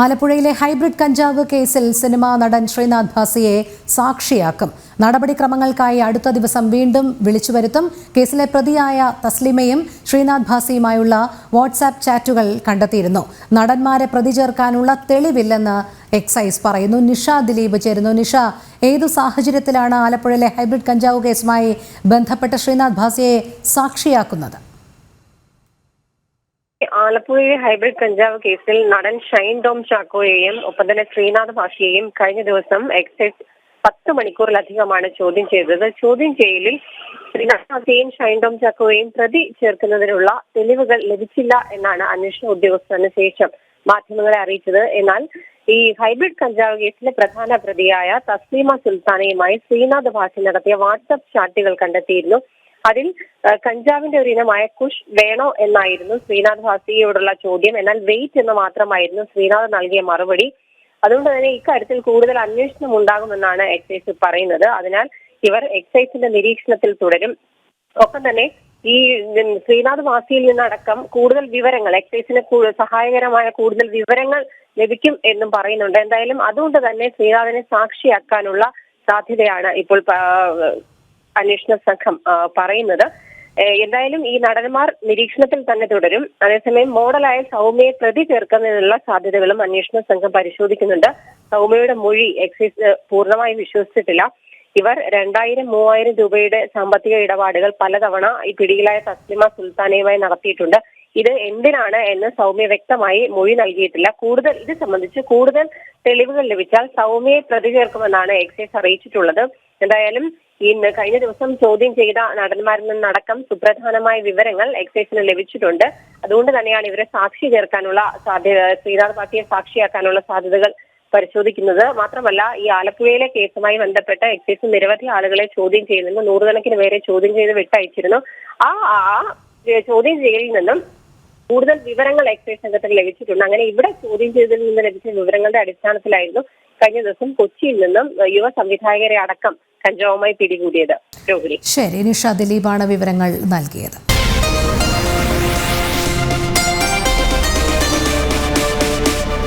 ആലപ്പുഴയിലെ ഹൈബ്രിഡ് കഞ്ചാവ് കേസിൽ സിനിമാ നടൻ ശ്രീനാഥ് ഭാസിയെ സാക്ഷിയാക്കും. നടപടിക്രമങ്ങൾക്കായി അടുത്ത ദിവസം വീണ്ടും വിളിച്ചു വരുത്തും കേസിലെ പ്രതിയായ തസ്ലിമയും ശ്രീനാഥ് ഭാസിയുമായുള്ള വാട്സാപ്പ് ചാറ്റുകൾ കണ്ടെത്തിയിരുന്നു. നടന്മാരെ പ്രതി ചേർക്കാനുള്ള തെളിവില്ലെന്ന് എക്സൈസ് പറയുന്നു. നിഷ ദിലീപ് ചേരുന്നു. നിഷ ഏതു സാഹചര്യത്തിലാണ് ആലപ്പുഴയിലെ ഹൈബ്രിഡ് കഞ്ചാവ് കേസുമായി ബന്ധപ്പെട്ട ശ്രീനാഥ് ഭാസിയെ സാക്ഷിയാക്കുന്നത്? ആലപ്പുഴയിലെ ഹൈബ്രിഡ് കഞ്ചാവ് കേസിൽ നടൻ ഷൈൻ ടോം ചാക്കോയെയും ഒപ്പം തന്നെ ശ്രീനാഥ് ഭാഷിയെയും കഴിഞ്ഞ ദിവസം എക്സൈസ് പത്ത് മണിക്കൂറിലധികമാണ് ചോദ്യം ചെയ്തത്. ചോദ്യം ചെയ്യലിൽ ശ്രീനാഥ് ഭാസിയെയും ഷൈൻ ടോം ചാക്കോയെയും പ്രതി ചേർക്കുന്നതിനുള്ള തെളിവുകൾ ലഭിച്ചില്ല എന്നാണ് അന്വേഷണ ഉദ്യോഗസ്ഥന് ശേഷം മാധ്യമങ്ങളെ അറിയിച്ചത്. എന്നാൽ ഈ ഹൈബ്രിഡ് കഞ്ചാവ് കേസിലെ പ്രധാന പ്രതിയായ തസ്ലീമ സുൽത്താനയുമായി ശ്രീനാഥ് ഭാഷ നടത്തിയ വാട്സപ്പ് ചാറ്റുകൾ കണ്ടെത്തിയിരുന്നു. അതിൽ കഞ്ചാവിന്റെ ഒരു ഇനമായ കുഷ് വേണോ എന്നായിരുന്നു ശ്രീനാഥ് ഭാസിയോടുള്ള ചോദ്യം. എന്നാൽ വെയിറ്റ് എന്ന് മാത്രമായിരുന്നു ശ്രീനാഥ് നൽകിയ മറുപടി. അതുകൊണ്ട് തന്നെ ഇക്കാര്യത്തിൽ കൂടുതൽ അന്വേഷണം ഉണ്ടാകുമെന്നാണ് എക്സൈസ് പറയുന്നത്. അതിനാൽ ഇവർ എക്സൈസിന്റെ നിരീക്ഷണത്തിൽ തുടരും. ഒപ്പം തന്നെ ഈ ശ്രീനാഥ് വാസിയിൽ നിന്നടക്കം കൂടുതൽ വിവരങ്ങൾ എക്സൈസിന് സഹായകരമായ കൂടുതൽ വിവരങ്ങൾ ലഭിക്കും എന്നും പറയുന്നുണ്ട്. എന്തായാലും അതുകൊണ്ട് തന്നെ ശ്രീനാഥിനെ സാക്ഷിയാക്കാനുള്ള സാധ്യതയാണ് ഇപ്പോൾ അന്വേഷണ സംഘം പറയുന്നത്. എന്തായാലും ഈ നടന്മാർ നിരീക്ഷണത്തിൽ തന്നെ തുടരും. അതേസമയം മോഡലായ സൗമ്യയെ പ്രതി ചേർക്കുന്നതിനുള്ള സാധ്യതകളും അന്വേഷണ സംഘം പരിശോധിക്കുന്നുണ്ട്. സൗമ്യയുടെ മൊഴി എക്സൈസ് പൂർണമായി വിശ്വസിച്ചിട്ടില്ല. ഇവർ രണ്ടായിരം മൂവായിരം രൂപയുടെ സാമ്പത്തിക ഇടപാടുകൾ പലതവണ ഈ പിടിയിലായ തസ്ലിമ സുൽത്താനയുമായി നടത്തിയിട്ടുണ്ട്. ഇത് എന്തിനാണ് എന്ന് സൗമ്യ വ്യക്തമായി മൊഴി നൽകിയിട്ടില്ല. കൂടുതൽ ഇത് സംബന്ധിച്ച് കൂടുതൽ തെളിവുകൾ ലഭിച്ചാൽ സൗമ്യയെ പ്രതി ചേർക്കുമെന്നാണ് എക്സൈസ് അറിയിച്ചിട്ടുള്ളത്. എന്തായാലും ഇന്ന് കഴിഞ്ഞ ദിവസം ചോദ്യം ചെയ്ത നടന്മാരിൽ നിന്നടക്കം സുപ്രധാനമായ വിവരങ്ങൾ എക്സൈസിന് ലഭിച്ചിട്ടുണ്ട്. അതുകൊണ്ട് തന്നെയാണ് ഇവരെ സാക്ഷി ചേർക്കാനുള്ള സാധ്യത ശ്രീനാഥ് പാട്ടിയെ സാക്ഷിയാക്കാനുള്ള സാധ്യതകൾ പരിശോധിക്കുന്നത്. മാത്രമല്ല ഈ ആലപ്പുഴയിലെ കേസുമായി ബന്ധപ്പെട്ട് എക്സൈസ് നിരവധി ആളുകളെ ചോദ്യം ചെയ്യുന്നുണ്ട്. നൂറുകണക്കിന് പേരെ ചോദ്യം ചെയ്ത് വിട്ടയച്ചിരുന്നു. ആ ചോദ്യം ചെയ്യലിൽ നിന്നും കൂടുതൽ വിവരങ്ങൾ എക്സൈസ് സംഘത്തിന് ലഭിച്ചിട്ടുണ്ട്. അങ്ങനെ ഇവിടെ ചോദ്യം ചെയ്തതിൽ നിന്ന് ലഭിച്ച വിവരങ്ങളുടെ അടിസ്ഥാനത്തിലായിരുന്നു കഴിഞ്ഞ ദിവസം കൊച്ചിയിൽ നിന്നും യുവ സംവിധായകരെ അടക്കം കഞ്ചാവുമായി പിടികൂടിയത് ശരി നിഷ ദിലീപാണ് വിവരങ്ങൾ നൽകിയത്.